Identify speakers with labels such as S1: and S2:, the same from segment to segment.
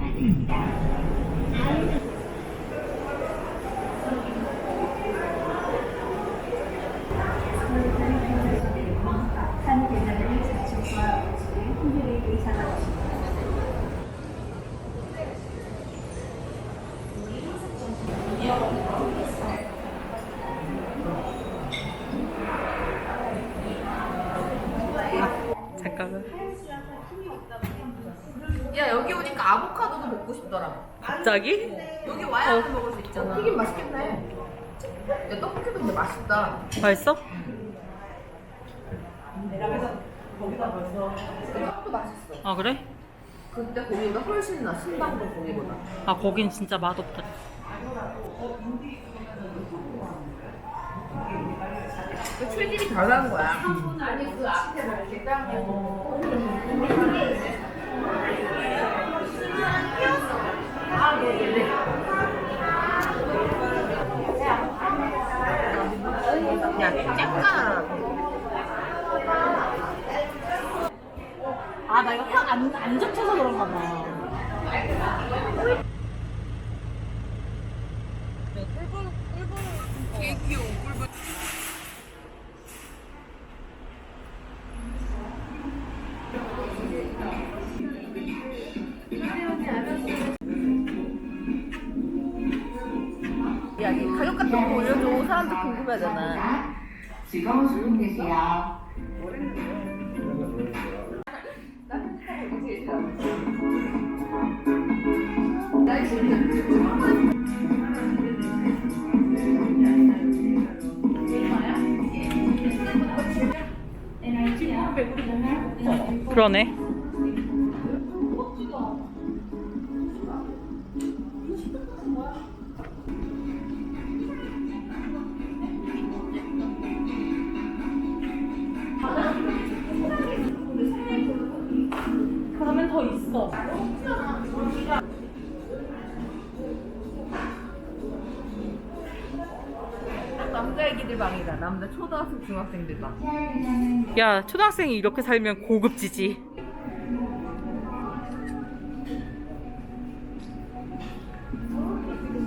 S1: đã tìm ra. 싶더라.
S2: 갑자기?
S1: 여기 와야 먹을 수 있잖아. 튀김 맛있겠네. 야 떡볶이도 근데 맛있다.
S2: 맛있어?
S1: 떡도 맛있어.
S2: 아 그래?
S1: 근데 거기가 훨씬 나 신당동 거기보다.
S2: 아 거긴 진짜 맛없다.
S1: 그 체질이 다르다는 거야. 야, 쬐까
S3: 아, 나 이거 확 안, 안 적혀서 그런가 봐.
S1: 꿀벌. 야, 거 올려줘. 사람들 궁금해하잖아.
S4: 즐거운 주름 되세요.
S2: 그러네.
S1: 남자 애기들 방이다. 남자 초등학생, 중학생들 방.
S2: 야 초등학생이 이렇게 살면 고급지지.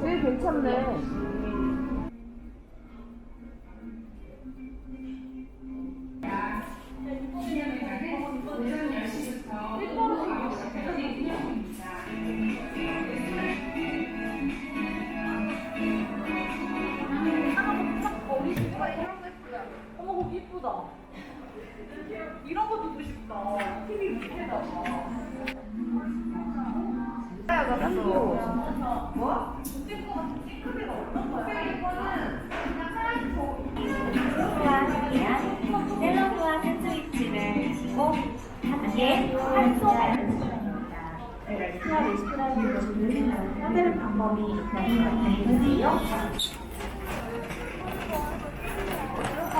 S1: 꽤 괜찮네.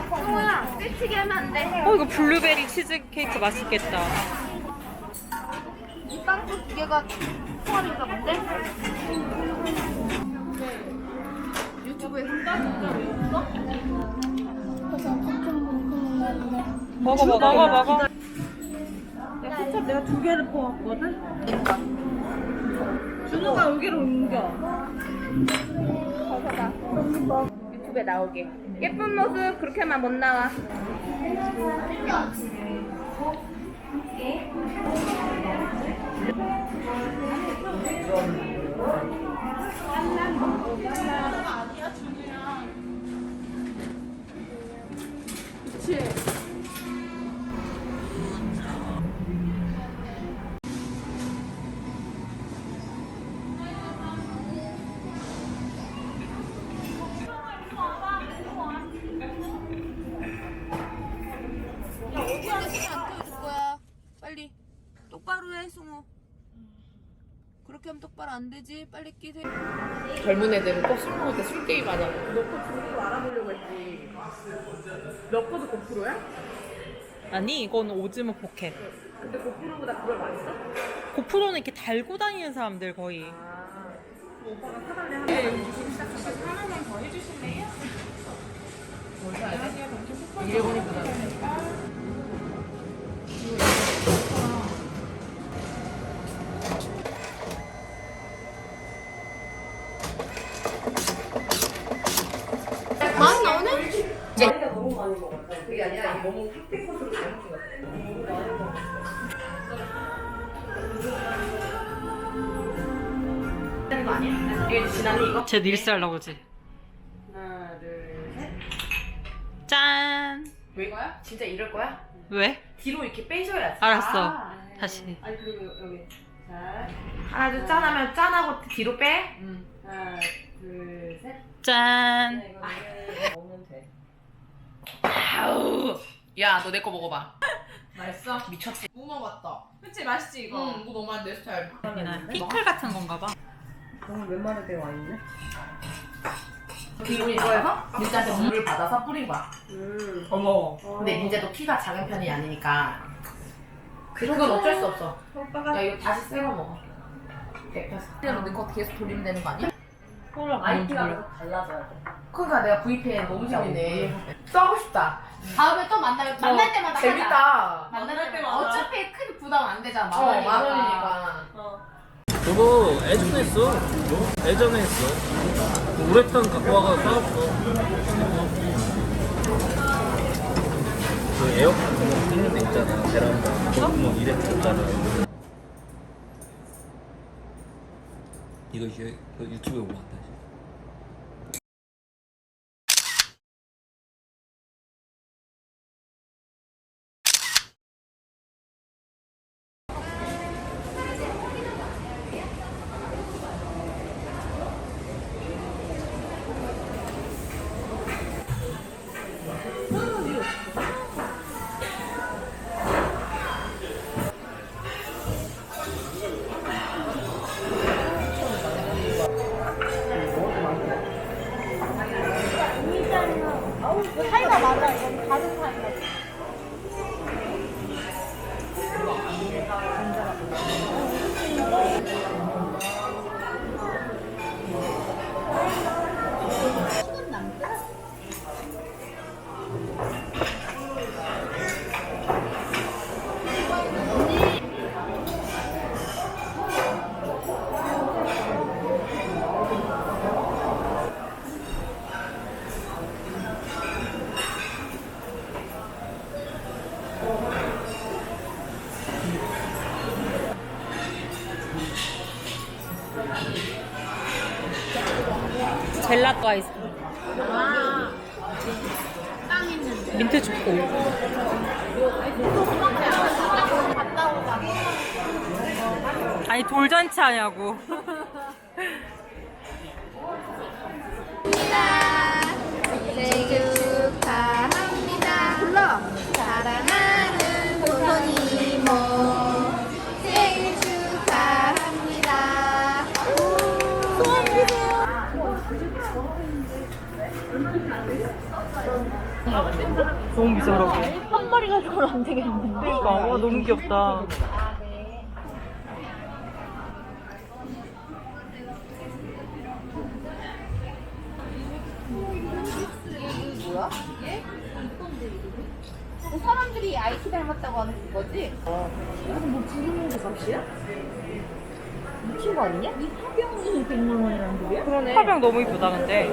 S1: 성우야, 세치게 하면 안 돼.
S2: 어 이거 블루베리 치즈 케이크 맛있겠다.
S1: 이 빵도 두 개가 포함인가 본데? 유튜브에
S2: 먹어 먹어 먹어 먹어.
S3: 야, 케첩 내가 두 개를 퍼왔거든? 준우가 여기로 옮겨.
S1: 유튜브에 나오게. 예쁜 모습 그렇게만 못 나와. 어디 앉아 안 켜줄 거야. 빨리 똑바로 해, 승우. 그렇게 하면 똑바로 안 되지. 빨리 끼세요. 젊은 애들은 꼭 술 먹을 때 술 게임 하냐고. 너거 중고 알아보려고 했지. 몇 퍼도 고프로야?
S2: 아니 이건 오즈모 포켓.
S1: 근데 고프로보다 그걸 많이 써?
S2: 고프로는 이렇게 달고 다니는 사람들 거의.
S1: 아. 오빠가 사달래 시작하면 하나만 더 해주실래요? 뭘 사야 돼? 일본이 부담. 많이 나오네? 그게 아니라 이 너무 칵테일 코스로 잘못 찍었어. 하는 거 아니야? 이게 지난해 이거?
S2: 쟤 릴스 하려고 그러지.
S1: 하나, 둘, 셋.
S2: 짠.
S1: 왜 이거야? 진짜 이럴 거야?
S2: 왜?
S1: 뒤로 이렇게 빼셔야지.
S2: 알았어.
S1: 아,
S2: 다시.
S1: 아니 그리고 여기 자
S3: 하나 둘 짠하면 짠하고 뒤로 빼.
S1: 음. 하나 둘 셋
S2: 짠.
S1: 네, 이거 먹으면 돼. 아우 야 너 내 거 먹어봐. 맛있어? 미쳤지. 무 먹었다. 그치 맛있지 이거. 응 이거 너무 맛내 스타일.
S2: 그냥 피클 같은 건가 봐.
S1: 그리고 이거에서 민자한테 물을 받아서 뿌린 거야. 어머. 근데 민자도 키가 작은 편이 아니니까. 그건 어쩔 수 없어. 야 이거 다시 새거 먹어. 백퍼스. 그대로 넣고 계속 돌리면 되는 거 아니야?
S3: 아이티가
S1: 그러니까 내가 VPN 너무 재밌네. 써고 싶다.
S5: 다음에 또 만나면 만날 때마다 하자.
S1: 재밌다.
S5: 만날 때마다. 어차피 크게 부담 안 되잖아. 만
S1: 어,
S5: 원이니까.
S1: 만 원이니까.
S6: 그거 예전에 했어. 예전에 했어. 우레탄 갖고 와서 싸웠어. 그 에어컨 구멍 뚫는 데 있잖아. 베란다. 구멍 이래 뚫잖아. 이거 유튜브에 왔다.
S4: 사이가 맞아. 이건 다른 사이가.
S2: 젤라또 아이스크림. 민트 초코. 아니 돌잔치 하냐고. 너무 비싸라고.
S4: 한 마리 가지고는 안 되겠는데.
S2: 그러니까 와 너무 귀엽다.
S5: 그 사람들이 아이티 닮았다고 하는 그거지?
S2: 화병 너무 이쁘다 근데.